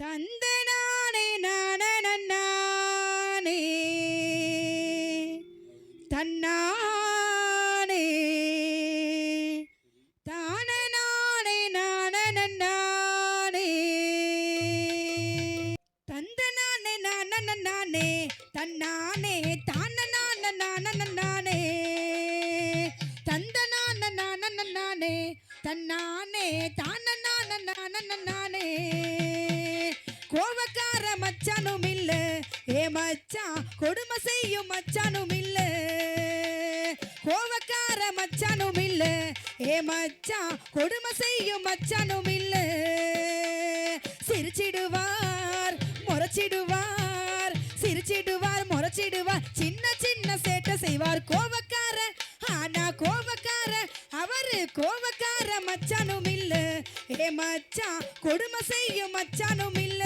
தந்த நானே நானே தன்னானே தான நானே நானே தந்த நானே நானே தன்னானே தான நான நானே தந்த நான நானே தன்னானே தான நான நானே கோவக்கார மச்சானும் இல்ல ஏ மச்சான் கொடுமை செய்யும் மச்சானும் இல்ல கோவக்கார மச்சானும் இல்ல ஏ மச்சான் கொடுமை செய்யும் மச்சானும் இல்ல சிரிச்சிடுவார் முறைச்சிடுவார். சிரிச்சிடுவார் முறைச்சிடுவார். சின்ன சின்ன சேட்டை செய்வார் கோவக்கார ஆனா கோவக்கார அவரு கோவக்கார மச்சானும் ஏ மச்சான் கொடுமை செய்யும் மச்சானும் இல்ல.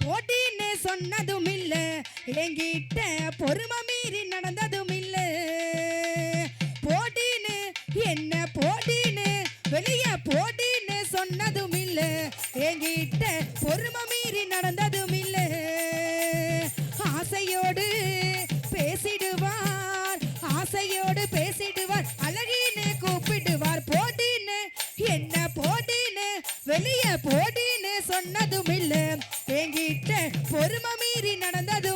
போட்டின்னு சொன்னதும் இல்ல. என்கிட்ட பொறுமை மீறி நடந்த வெளியே போட்டின்னு சொன்னதும் இல்ல எங்கிட்ட பொறுமை மீறி நடந்ததும்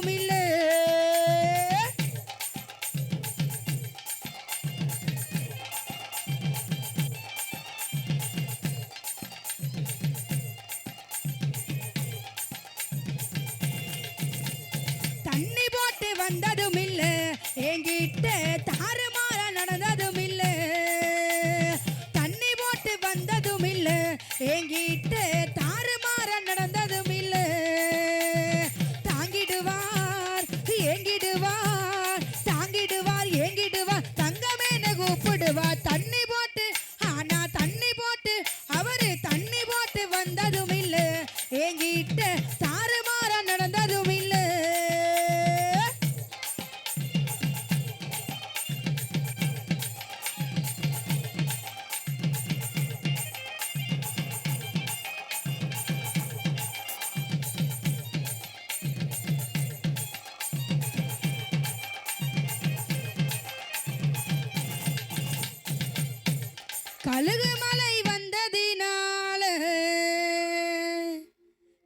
கழுகு மலை வந்ததினால.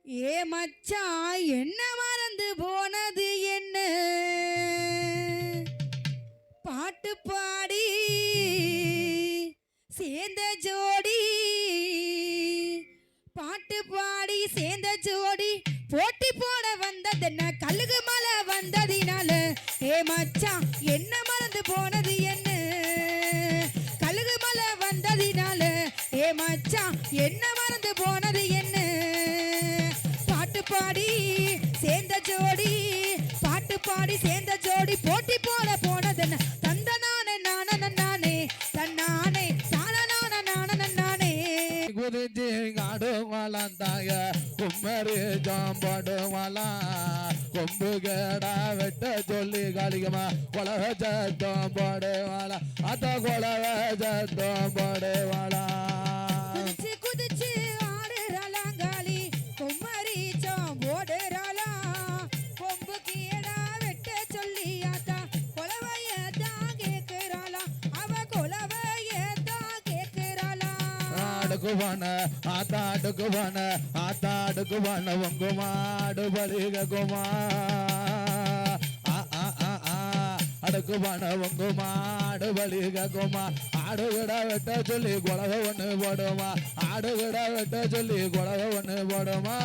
ஏ மச்சான் என்ன மறந்து போனது என்ன? பாட்டு பாடி சேர்ந்த ஜோடி. பாட்டு பாடி சேர்ந்த ஜோடி. போட்டி போட வந்ததென்ன கழுகு மலை வந்ததினால. ஏ மச்சான் என்ன மறந்து போனது என்ன? மச்சான் என்ன மறந்து போனது என்ன? பாட்டு பாடி சேர்ந்த ஜோடி பாட்டு பாடி சேர்ந்த ஜோடி போட்டி போல போனது என்ன தந்த நானே நான நானே தன்னானே தானே நானே. நானே குதிச்சு ஆடுவாளாம் தாய கும்மரி ஜாம்பாடுவாளாம் கொம்பு கேடா வெட்ட சொல்லி காளிகமா கொலவ சத்தம் போடுவாளா அத்த கொலவ சத்தம் போடுவாளா ஆடுக்குவான ஆத்தாடுக்குவான ஆத்தாடுக்குவான உங்க மாடு பலிக குமா ஆ அடுக்குவான உங்க மாடு பலிக குமா வெட்ட சொல்லி குலக ஒண்ணு போடுமா. ஆடுகிட வெட்ட சொல்லி குலக ஒண்ணு போடுமா.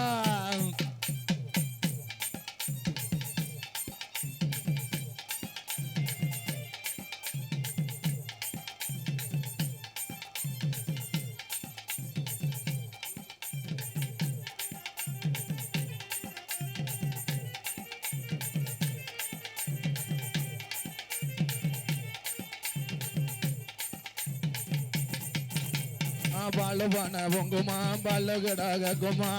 பாலு பண பொங்குமா பாலு கிடகுமா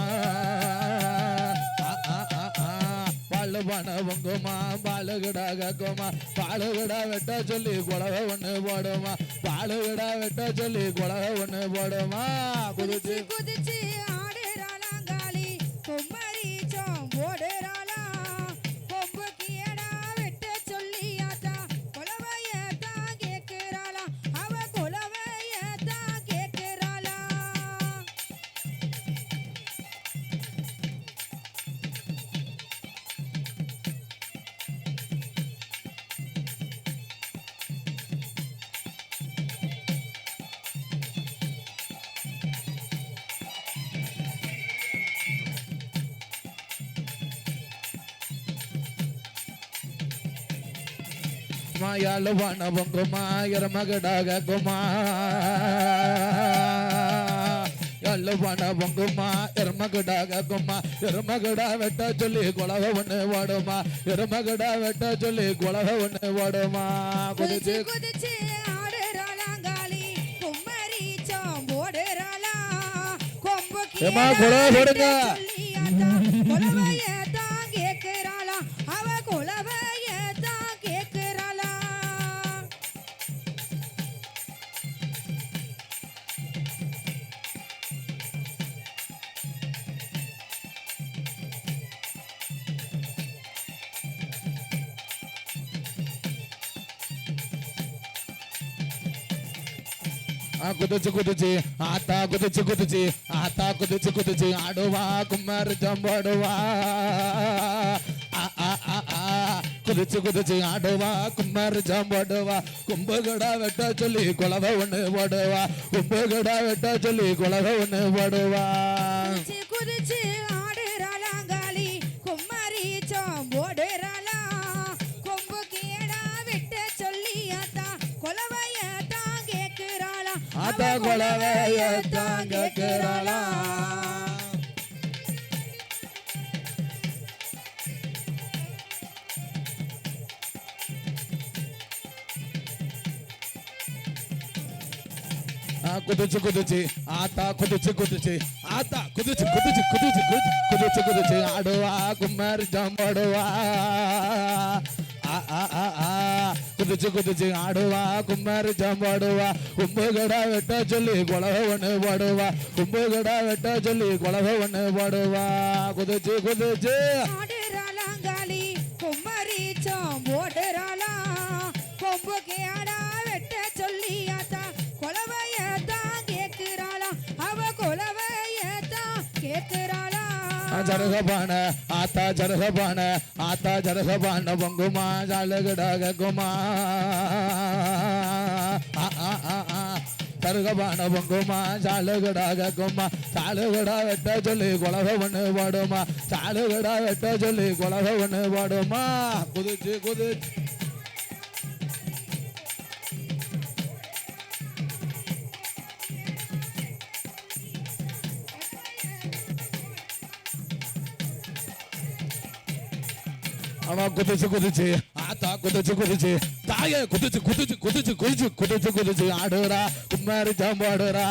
பாலு பண பொங்குமா பாலு கிடகுமா பாலு கிட வெட்ட சொல்லி குழவை ஒன்று போடுமா. பாலு கிட சொல்லி குழவை ஒன்று போடுமா. குதிச்சு குதிச்சு ஆடுறாளாங்காளி மாயாளுவான உங்குமா எரமகடாக குமா எல்லுவான பொங்குமா எருமகடாக கும்மா எருமகடா வெட்ட சொல்லி குலக ஒண்ணு ஓடுமா எருமகடா வெட்ட சொல்லி குலக ஒண்ணு ஓடுமா குதிச்சு குதிச்சு கொம்மரிச்சோம் குதிச்சு குதிச்சு ஆத்தா குதிச்சு குதிச்சு ஆத்தா குதிச்சு குதிச்சு ஆடுவா குமார் ஜம்படுவா குதிச்சு குதிச்சு ஆடுவா குமார் ஜம்படுவா. கும்பகடா வெட்டா சொல்லி குலவ ஒண்ணு போடுவா. கும்பகடா வெட்டா சொல்லி குலவ ஒண்ணு போடுவா. குதிச்சு கேக்குறாளா குலவைய தான் கேக்குறாளா குதிச்சு குதிச்சு. ஆத்தா குதிச்சு குதிச்சு. ஆத்தா குதிச்சு குதிச்சு குதிச்சு குதிச்சு குதிச்சு ஆடுவா குமார் ஜாம்பாடுவா குதிச்சு குதிச்சு ஆடுவா குமார் ஜாம்பாடுவா கும்புகடா வெட்டா சொல்லி குலவ ஒண்ணு போடுவா. கும்புகடா வெட்டா சொல்லி குலவ ஒண்ணு பாடுவா. குதிச்சு குதிச்சு ஜரகபான ஆத்தா ஜரகபான ஆத்தா ஜரகபான பொங்குமா ஜாலகடாக குமா. ஆ, பொங்குமா ஜாலகடாக குமா. சாலுகடா வெட்ட சொல்லி குலக ஒன்று பாடுமா. சாலுகடா வெட்ட சொல்லி குலக ஒன்று பாடுமா. குதிச்சு குதிச்சு. குதிச்சு குதிச்சு. ஆத்தா குதிச்சு குதிச்சு. தாய குதிச்சு குதிச்சு குதிச்சு குதிச்சு குதிச்சு குதிச்சு. ஆடுறா குமாரி ஜாம்பாடுறா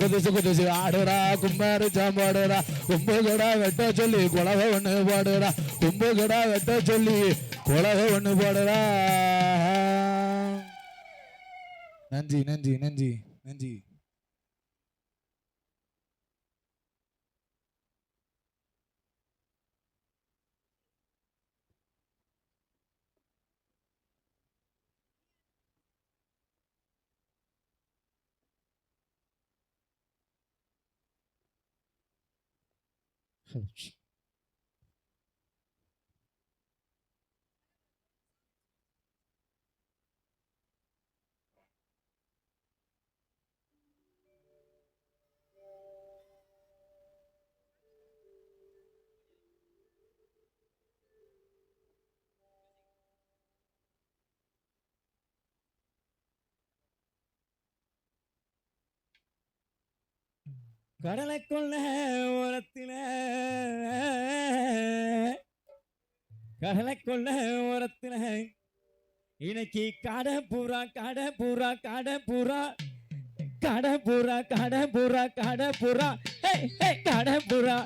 குதிச்சு குதிச்சு. ஆடுறா குமாரி ஜாம்பாடுறா கும்பு கடா வெட்ட சொல்லி குலக ஒண்ணு பாடுறா கும்பு கடா வெட்ட சொல்லி குலக ஒண்ணு பாடுறா நன்றி நன்றி நன்றி நன்றி. coach. கடலைக்குள்ள கடலை கொள்ள ஓரத்தில. இன்னைக்கு கடை பூரா கடை பூரா கடை பூரா. கடை பூரா கடை பூரா கடை பூரா. கடை பூரா.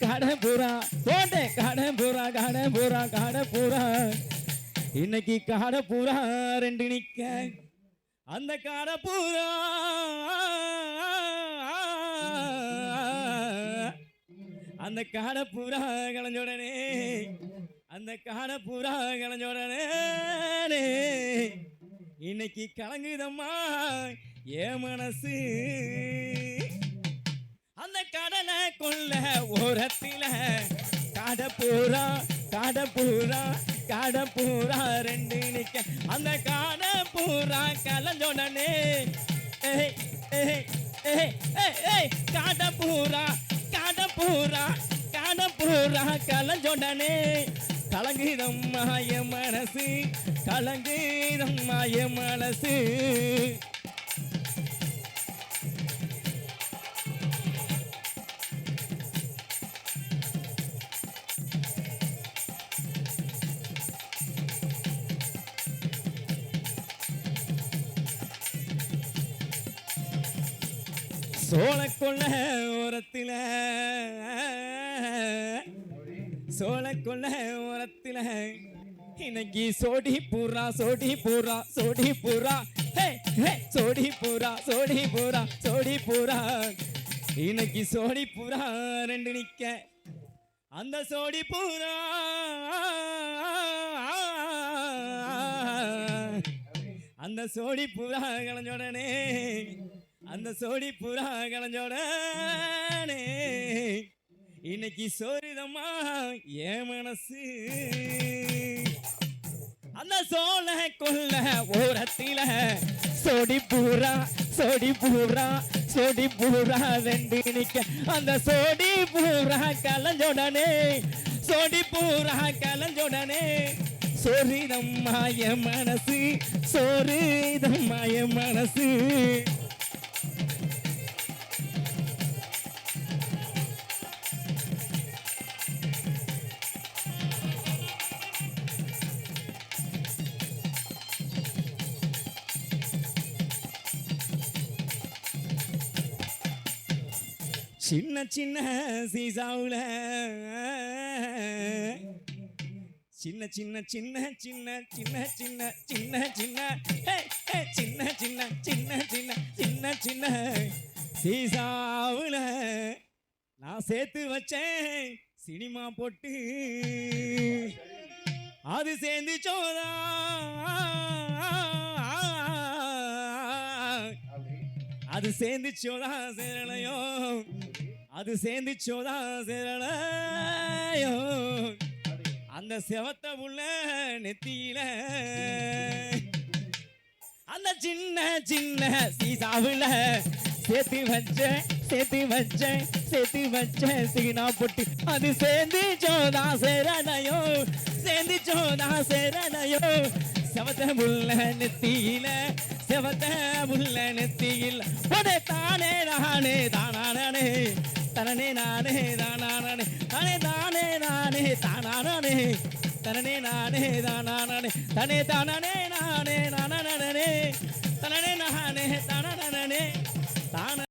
கடை பூரா. ஏய், கடை பூரா கடை பூரா கடை பூரா. இன்னைக்கு பூரா ரெண்டு நிக்க. அந்த காடப்பூரா அந்த காடை பூரா களைஞ்ச உடனே அந்த காடை பூரா களைஞ்ச உடனே இன்னைக்கு கலங்குதம்மா ஏ மனசு? அந்த கடனை கொள்ள ஓரத்தில காடை பூரா காடை பூரா காடை பூரா ரெண்டு நிக்க. அந்த காடை பூரா கலஞ்ச உடனே ஏ ஏ ஏ ஏ காடை பூரா பூரா காண பூரா கலஞ்சொடனே கலங்கிடும் மாய மனசு கலங்கிடும் மாய மனசு. சோழக்கொள்ள ஓரத்தில். சோழக்கொள்ள ஓரத்தில். இன்னைக்கு சோடி பூரா சோடி பூரா சோடி பூரா. சோடி பூரா சோடி பூரா சோடி பூரா. இன்னைக்கு சோடி பூரா ரெண்டு நிக்க. அந்த சோடி பூரா. அந்த சோடி பூரா கலைஞ்ச உடனே அந்த சோடி புறா கலைஞ்ச இன்னைக்கு சோரிதமா என் மனசு. அந்த சோழ கொல்ல ஓரத்தில சொடி பூரா சொடி பூரா சொடி பூரா ரெண்டு நிக்க. அந்த சொடி பூரா கலஞ்சோடனே சொடி பூரா கலஞ்சோடனே சோரிதம்மா என் மனசு சோரிதம்மா என் மனசு. சின்ன சின்ன சீசாவில் சின்ன சின்ன சின்ன சின்ன சின்ன சின்ன சின்ன சின்ன சின்ன சின்ன சின்ன சின்ன சின்ன சின்ன சீசாவுல நான் சேர்த்து வச்சேன் சினிமா போட்டு அது சேர்ந்து சோதா அது சேர்ந்து சோதா சேரலையோ அது சேர்ந்துச்சோதா சேரலையோ? அந்த செவத்த உள்ள நெத்தியில. அந்த சின்ன சின்ன சீசாவுல சேர்த்து வச்ச சேர்த்து வச்ச சேர்த்து வச்ச சீனா பொட்டி அது சேர்ந்து சோதா சேரணையோ சேர்ந்து சோதா சேரணையோ செவத்த முள்ள நெத்தியில செவத்த முள்ள நெத்தியில். உடனே தானே நானே தானானே. தனனே நானே தானானே தானே தானே நானே தானானே தனனே நானே தானானே தனே தானே நானே நானே தனனே நானே தானே தான